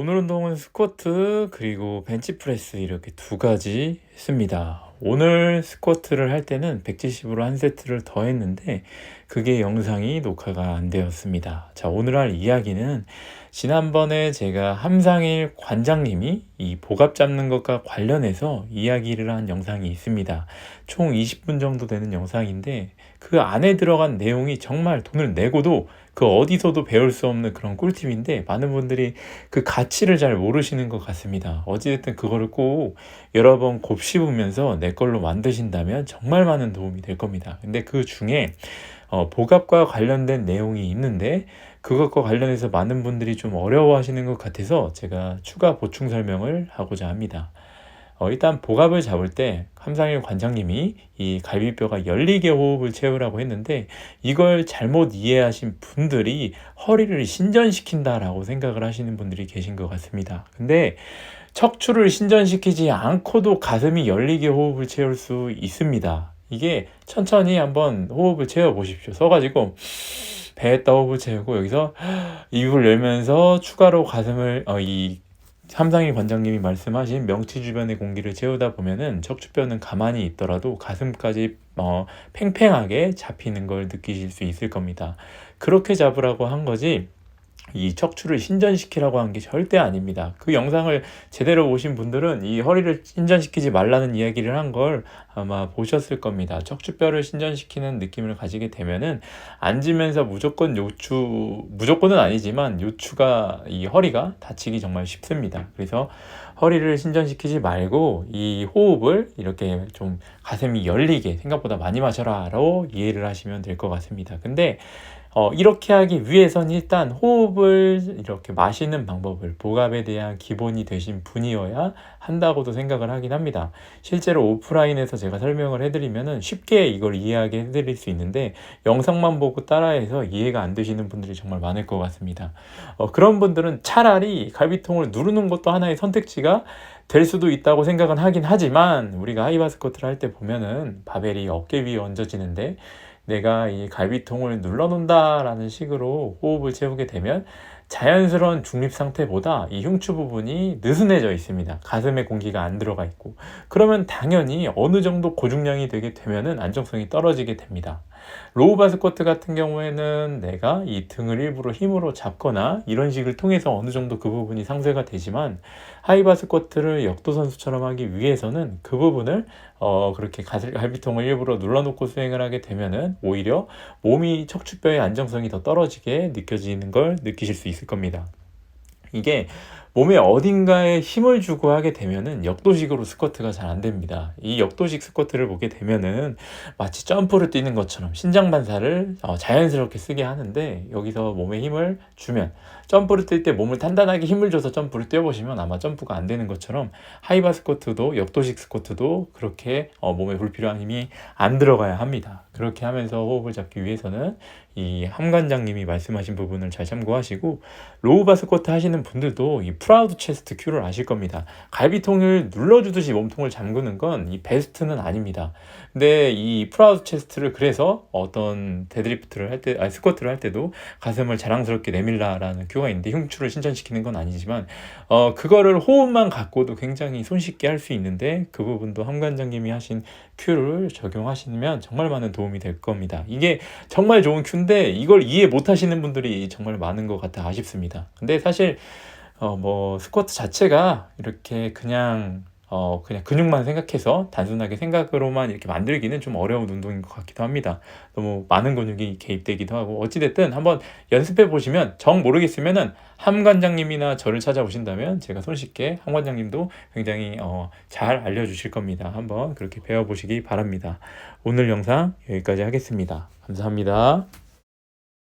오늘 운동은 스쿼트 그리고 벤치프레스 이렇게 두 가지 했습니다. 오늘 스쿼트를 할 때는 170으로 한 세트를 더 했는데 그게 영상이 녹화가 안 되었습니다. 자, 오늘 할 이야기는 지난번에 제가 함상일 관장님이 이 복압 잡는 것과 관련해서 이야기를 한 영상이 있습니다. 총 20분 정도 되는 영상인데 그 안에 들어간 내용이 정말 돈을 내고도 그 어디서도 배울 수 없는 그런 꿀팁인데 많은 분들이 그 가치를 잘 모르시는 것 같습니다. 어찌됐든 그거를 꼭 여러 번 곱씹으면서 내 걸로 만드신다면 정말 많은 도움이 될 겁니다. 근데 그 중에 어, 복압과 관련된 내용이 있는데 그것과 관련해서 많은 분들이 좀 어려워하시는 것 같아서 제가 추가 보충 설명을 하고자 합니다. 어, 일단 복압을 잡을 때 함상일 관장님이 이 갈비뼈가 열리게 호흡을 채우라고 했는데 이걸 잘못 이해하신 분들이 허리를 신전시킨다라고 생각을 하시는 분들이 계신 것 같습니다. 근데 척추를 신전시키지 않고도 가슴이 열리게 호흡을 채울 수 있습니다. 이게 천천히 한번 호흡을 채워 보십시오. 써가지고 배에다 호흡을 채우고 여기서 입을 열면서 추가로 가슴을 어, 이 삼상일 관장님이 말씀하신 명치 주변의 공기를 채우다 보면은 척추뼈는 가만히 있더라도 가슴까지 어, 팽팽하게 잡히는 걸 느끼실 수 있을 겁니다. 그렇게 잡으라고 한 거지 이 척추를 신전시키라고 한 게 절대 아닙니다. 그 영상을 제대로 보신 분들은 이 허리를 신전시키지 말라는 이야기를 한 걸 아마 보셨을 겁니다. 척추뼈를 신전시키는 느낌을 가지게 되면은 앉으면서 무조건 요추, 무조건은 아니지만 요추가 이 허리가 다치기 정말 쉽습니다. 그래서 허리를 신전시키지 말고 이 호흡을 이렇게 좀 가슴이 열리게 생각보다 많이 마셔라로 이해를 하시면 될 것 같습니다. 근데 어, 이렇게 하기 위해선 일단 호흡을 이렇게 마시는 방법을 복압에 대한 기본이 되신 분이어야 한다고도 생각을 하긴 합니다. 실제로 오프라인에서 제가 설명을 해드리면은 쉽게 이걸 이해하게 해드릴 수 있는데 영상만 보고 따라해서 이해가 안 되시는 분들이 정말 많을 것 같습니다. 어, 그런 분들은 차라리 갈비통을 누르는 것도 하나의 선택지가 될 수도 있다고 생각은 하긴 하지만 우리가 하이바 스쿼트를 할 때 보면은 바벨이 어깨 위에 얹어지는데 내가 이 갈비통을 눌러놓는다라는 식으로 호흡을 채우게 되면 자연스러운 중립 상태보다 이 흉추 부분이 느슨해져 있습니다. 가슴에 공기가 안 들어가 있고. 그러면 당연히 어느 정도 고중량이 되게 되면은 안정성이 떨어지게 됩니다. 로우 바스쿼트 같은 경우에는 내가 이 등을 일부러 힘으로 잡거나 이런 식을 통해서 어느 정도 그 부분이 상쇄가 되지만 하이 바스쿼트를 역도 선수처럼 하기 위해서는 그 부분을 어 그렇게 갈비통을 일부러 눌러놓고 수행을 하게 되면은 오히려 몸이 척추뼈의 안정성이 더 떨어지게 느껴지는 걸 느끼실 수 있을 겁니다. 이게 몸에 어딘가에 힘을 주고 하게 되면은 역도식으로 스쿼트가 잘 안 됩니다. 이 역도식 스쿼트를 보게 되면은 마치 점프를 뛰는 것처럼 신장 반사를 어, 자연스럽게 쓰게 하는데 여기서 몸에 힘을 주면 점프를 뛸 때 몸을 단단하게 힘을 줘서 점프를 뛰어보시면 아마 점프가 안 되는 것처럼 하이바 스쿼트도 역도식 스쿼트도 그렇게 어, 몸에 불필요한 힘이 안 들어가야 합니다. 그렇게 하면서 호흡을 잡기 위해서는 이 함관장님이 말씀하신 부분을 잘 참고하시고 로우바 스쿼트 하시는 분들도 이 프라우드 체스트 큐를 아실 겁니다. 갈비통을 눌러주듯이 몸통을 잠그는 건 이 베스트는 아닙니다. 근데 이 프라우드 체스트를 그래서 어떤 데드리프트를 할 때, 아니 스쿼트를 할 때도 가슴을 자랑스럽게 내밀라라는 큐가 있는데 흉추를 신전시키는 건 아니지만 어 그거를 호흡만 갖고도 굉장히 손쉽게 할 수 있는데 그 부분도 함관장님이 하신 큐를 적용하시면 정말 많은 도움이 될 겁니다. 이게 정말 좋은 큐인데 이걸 이해 못 하시는 분들이 정말 많은 것 같아 아쉽습니다. 근데 사실 어, 뭐, 스쿼트 자체가 이렇게 그냥, 어, 그냥 근육만 생각해서 단순하게 생각으로만 이렇게 만들기는 좀 어려운 운동인 것 같기도 합니다. 너무 많은 근육이 개입되기도 하고, 어찌됐든 한번 연습해 보시면 정 모르겠으면은 함관장님이나 저를 찾아오신다면 제가 손쉽게 함관장님도 굉장히 어, 잘 알려주실 겁니다. 한번 그렇게 배워보시기 바랍니다. 오늘 영상 여기까지 하겠습니다. 감사합니다.